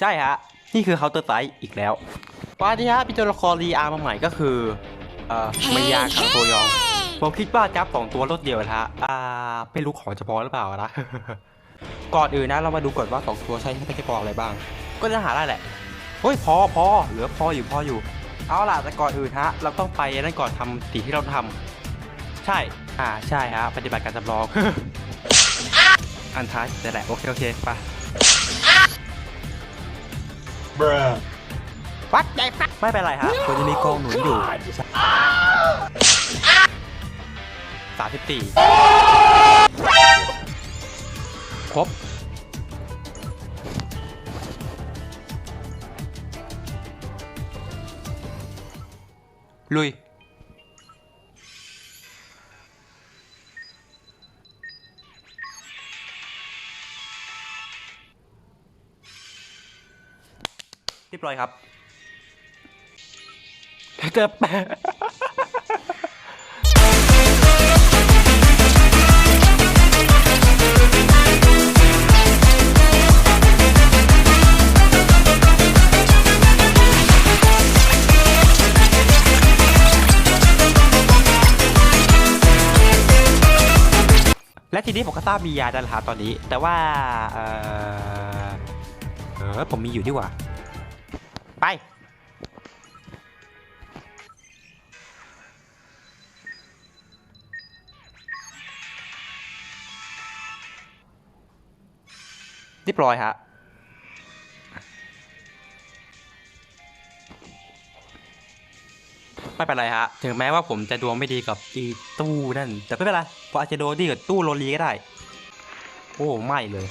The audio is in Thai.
ใช่ฮะ นี่คือ Counter Strike อีกแล้ววันนี้ฮะมีตัวละครรีอาร์มาใหม่ก็คือเอ่อไม่ยากครับตัวยอง ผมคิดว่าจับสองตัวรถเดียวนะฮะ อ่าไม่รู้ของจะพอหรือเปล่านะ ก่อนอื่นนะเรามาดูก่อนว่าสองตัวใช้ไม่ใช่กรองอะไรบ้าง ก็จะหาได้แหละเฮ้ยพอพอเหลือพออยู่พออยู่ เอาล่ะแต่ก่อนอื่นฮะ เราต้องไปนั่นก่อนทำสิ่งที่เราทำใช่ อ่าใช่ฮะปฏิบัติการจำลอง อันท้ายแต่แหละโอเคโอเคไป Bruh. วัดใหญ่ฟักไม่เป็นไรฮะควรจะมีกองหนุนอยู่สามสิบสี่ครบ ลุย เรียบร้อยครับเจอแปะและทีนี้ผมก็ทราบมียาดันหาตอนนี้ แต่ว่า เออเออผมมีอยู่ดีกว่า ไป เรียบร้อยฮะไม่เป็นไรฮะ ถึงแม้ว่าผมจะดวงไม่ดีกับอีตู้นั่น แต่ไม่เป็นไร เพราะอาจจะโดนดีกับตู้โรลีก็ได้ โอ้ ไม่เลย